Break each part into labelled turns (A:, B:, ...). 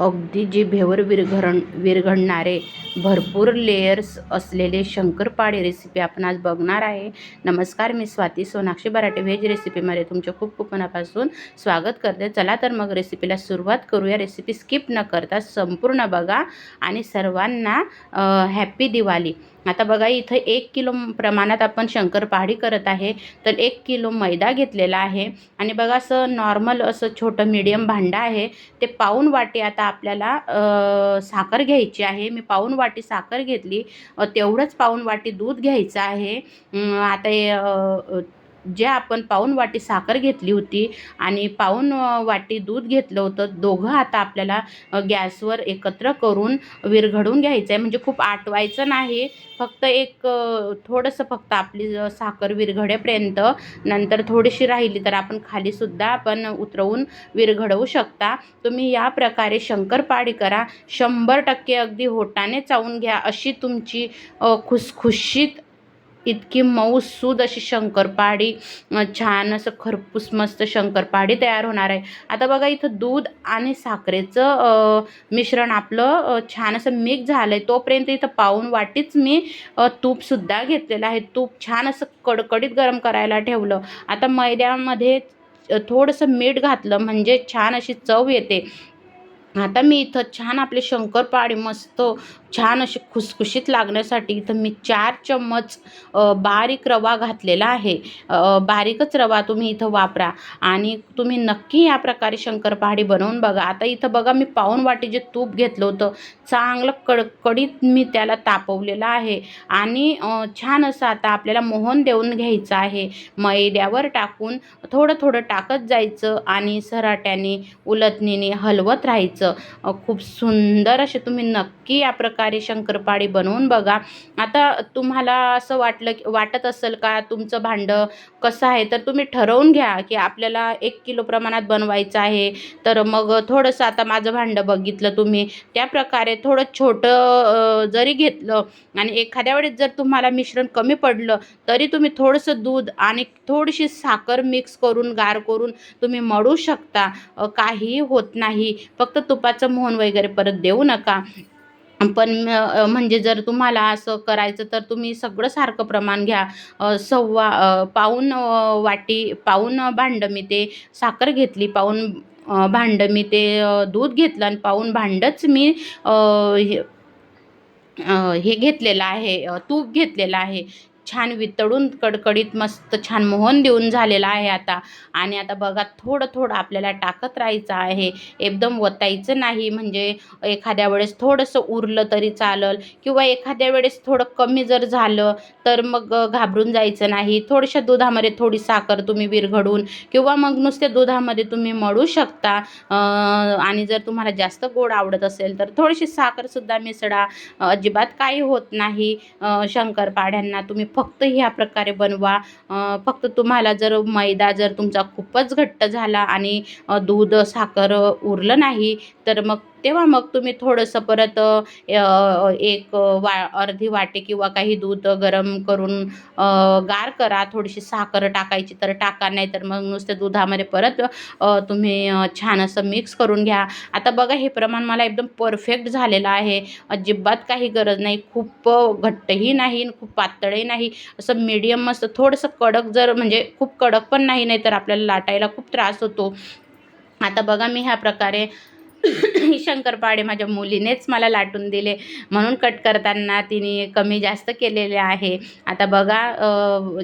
A: अगदी जिभेवर विरघरण विरघळणारे भरपूर लेयर्स असलेले शंकरपाळे रेसिपी आपण आज बघणार आहे. नमस्कार मी स्वाती सोनाक्षी बराटे. व्हेज रेसिपीमध्ये तुमचे खूप खूप मनापासून स्वागत करते. चला तर मग रेसिपीला सुरुवात करूया. रेसिपी स्किप न करता संपूर्ण बघा. आणि सर्वांना हॅपी दिवाळी. आता बघा इथं एक किलो प्रमाणात आपण शंकरपाळी करत आहे तर एक किलो मैदा घेतलेला आहे. आणि बघा असं नॉर्मल असं छोटं मीडियम भांडं आहे. ते पाऊन वाटी आता आपल्याला साखर घ्यायची आहे. मी पाऊन वाटी साखर घेतली. तेवढंच पाऊन वाटी दूध घ्यायचं आहे. आता जे आपण पाऊन वाटी साखर घेतली होती आणि पाऊन वाटी दूध घेतलं होतं दोघं आता आपल्याला गॅसवर एकत्र करून विरघडून घ्यायचं आहे म्हणजे खूप आटवायचं नाही. फक्त एक थोडंसं फक्त आपली साखर विरघडेपर्यंत नंतर थोडीशी राहिली तर आपण खालीसुद्धा आपण उतरवून विरघडवू शकता. तुम्ही या प्रकारे शंकरपाळी करा. शंभर टक्के अगदी होटाने चावून घ्या अशी तुमची खुसखुशीत इतकी मऊसूद अशी शंकरपाळी छान असं खरपूस मस्त शंकरपाळी तयार होणार आहे. आता बघा इथं दूध आणि साखरेचं मिश्रण आपलं छान असं मिक्स झालं आहे तोपर्यंत इथं पाऊन वाटीच मी तूपसुद्धा घेतलेलं आहे. तूप छान असं कडकडीत गरम करायला ठेवलं. आता मैद्यामध्ये थोडंसं मीठ घातलं म्हणजे छान अशी चव येते. आता मी इथं छान आपले शंकरपाळी मस्त छान अशी खुसखुशीत लागण्यासाठी इथं मी चार चम्मच बारीक रवा घातलेला आहे. बारीकच रवा तुम्ही इथं वापरा आणि तुम्ही नक्की या प्रकारे शंकरपाळी बनवून बघा. आता इथं बघा मी पाऊण वाटी जे तूप घेतलं होतं चांगलं कडकडीत मी त्याला तापवलेलं आहे आणि छान असं आता आपल्याला मोहन देऊन घ्यायचं आहे. मैद्यावर टाकून थोडं थोडं टाकत जायचं आणि सराट्याने उलटणीने हलवत राहायचं. खूप सुंदर असे तुम्ही नक्की या प्रकारे शंकरपाळी बनवून बघा. आता तुम्हाला असं वाटलं की वाटत असेल का तुमचं भांडं कसं आहे? तर तुम्ही ठरवून घ्या की आपल्याला एक किलो प्रमाणात बनवायचं आहे. तर मग थोडंसं आता माझं भांडं बघितलं तुम्ही. त्या प्रकारे थोडं छोटं जरी घेतलं आणि एखाद्या वेळेस जर तुम्हाला मिश्रण कमी पडलं तरी तुम्ही थोडंसं दूध आणि थोडीशी साखर मिक्स करून गार करून तुम्ही मळू शकता. काही काहीही होत नाही. फक्त तुपाचं मोहन वगैरे परत देऊ नका. पण म्हणजे जर तुम्हाला असं करायचं तर तुम्ही सगळं सारखं प्रमाण घ्या. सव्वा अ, पाऊण वाटी पाऊण भांडं मी ते साखर घेतली पाऊण भांडं मी ते दूध घेतलं आणि पाऊण भांडंच मी हे हे घेतलेलं आहे तूप घेतलेलं आहे. छान वितळून कडकडीत मस्त छान मोहन देऊन झालेला आहे आता. आणि आता बघा थोडं थोडं आपल्याला टाकत राहायचं आहे. एकदम वतायचं नाही म्हणजे एखाद्या वेळेस थोडंसं उरलं तरी चालल. किंवा एखाद्या वेळेस थोडं कमी जर झालं तर मग घाबरून जायचं नाही. थोडशा दुधामध्ये थोडी साखर तुम्ही विरघडून किंवा मग नुसत्या दुधामध्ये तुम्ही मळू शकता. आणि जर तुम्हाला जास्त गोड आवडत असेल तर थोडीशी साखरसुद्धा मिसळा. अजिबात काही होत नाही. शंकरपाड्यांना तुम्ही फक्त ह्या प्रकारे बनवा. फक्त तुम्हाला जर मैदा जर तुमचा खूपच घट्ट झाला आणि दूध साखर उरलं नाही तर मग तेव्हा मग तुम्ही थोडंसं परत एक वा अर्धी वाटी किंवा काही दूध गरम करून गार करा. थोडीशी साखर टाकायची तर टाका नाही तर मग नुसते दुधामध्ये परत तुम्ही छान असं मिक्स करून घ्या. आता बघा हे प्रमाण मला एकदम परफेक्ट झालेलं आहे. अजिबात काही गरज नाही. खूप घट्टही नाही खूप पातळही नाही. असं मीडियम मस्त थोडंसं कडक जर म्हणजे खूप कडक पण नाही नाही तर आपल्याला लाटायला खूप त्रास होतो. आता बघा मी ह्या प्रकारे नाही शंकरपाळे माझ्या मुलीनेच मला लाटून दिले. म्हणून कट करताना तिने कमी जास्त केलेले आहे. आता बघा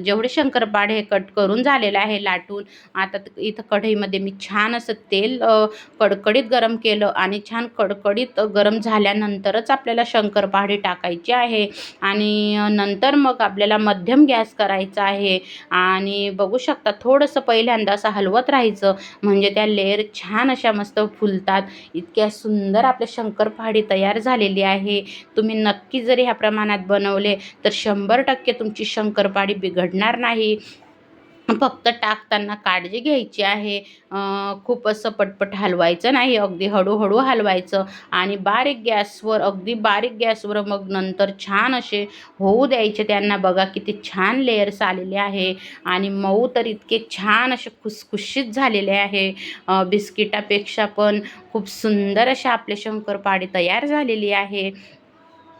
A: जेवढे शंकरपाळे कट करून झालेलं आहे लाटून आता इथं कढईमध्ये मी छान असं तेल कडकडीत गरम केलं आणि छान कडकडीत गरम झाल्यानंतरच आपल्याला शंकरपाळे टाकायची आहे. आणि नंतर मग आपल्याला मध्यम गॅस करायचा आहे. आणि बघू शकता थोडंसं पहिल्यांदा असं हलवत राहायचं. म्हणजे त्या लेअर छान अशा मस्त फुलतात. इतक्या सुंदर आपले शंकरपाळी तयार झालेली आहे. तुम्ही नक्की जरी ह्या प्रमाणात बनवले तर शंभर टक्के तुमची शंकरपाळी बिघडणार नाही. फक्त टाकताना काळजी घ्यायची आहे. खूप असं पटपट हलवायचं नाही अगदी हळूहळू हलवायचं आणि बारीक गॅसवर अगदी बारीक गॅसवर मग नंतर छान असे होऊ द्यायचे त्यांना. बघा किती छान लेयर्स आलेले आहे आणि मऊ तर इतके छान असे खुसखुशीत झालेले आहे. बिस्किटापेक्षा पण खूप सुंदर अशा आपले शंकरपाळी तयार झालेली आहे.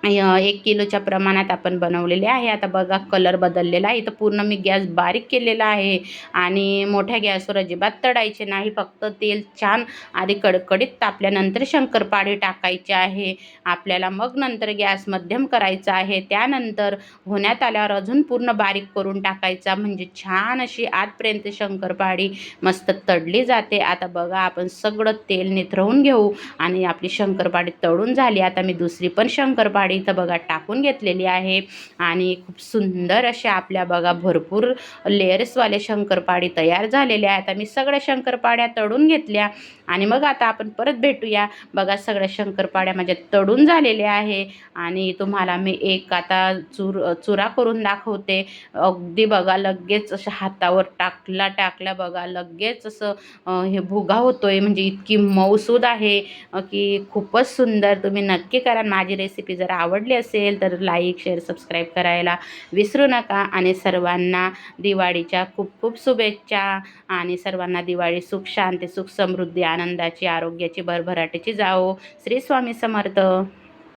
A: एक किलोच्या प्रमाणात आपण बनवलेले आहे. आता बघा कलर बदललेला आहे. इथं पूर्ण मी गॅस बारीक केलेला आहे. आणि मोठ्या गॅसवर अजिबात तळायचे नाही. फक्त तेल छान आधी कडकडीत तापल्यानंतर शंकरपाळी टाकायचे आहे. आपल्याला मग नंतर गॅस मध्यम करायचा आहे. त्यानंतर होण्यात आल्यावर अजून पूर्ण बारीक करून टाकायचा. म्हणजे छान अशी आतपर्यंत शंकरपाळी मस्त तडली जाते. आता बघा आपण सगळं तेल निथरवून घेऊ. आणि आपली शंकरपाळी तळून झाली. आता मी दुसरी पण शंकरपाळी इथं बघा टाकून घेतलेली आहे. आणि खूप सुंदर अशा आपल्या बघा भरपूर लेअर्सवाले शंकरपाळी तयार झालेल्या आहेत. आता मी सगळ्या शंकरपाळ्या तळून घेतल्या. आणि मग आता आपण परत भेटूया. बघा सगळ्या शंकरपाळ्या माझ्या तळून झालेल्या आहे. आणि तुम्हाला मी एक आता चूर चुरा करून दाखवते. अगदी बघा लगेच असं हातावर टाकला टाकला बघा लगेच असं हे भुगा होतोय. म्हणजे इतकी मऊसूद आहे की खूपच सुंदर. तुम्ही नक्की करा. माझी रेसिपी जर आवडली असेल तर लाईक शेअर सबस्क्राईब करायला विसरू नका. आणि सर्वांना दिवाळीच्या खूप खूप शुभेच्छा. आणि सर्वांना दिवाळी सुख शांती सुख समृद्धी आनंदाची आरोग्याची भरभराटीची जाओ श्री स्वामी समर्थ.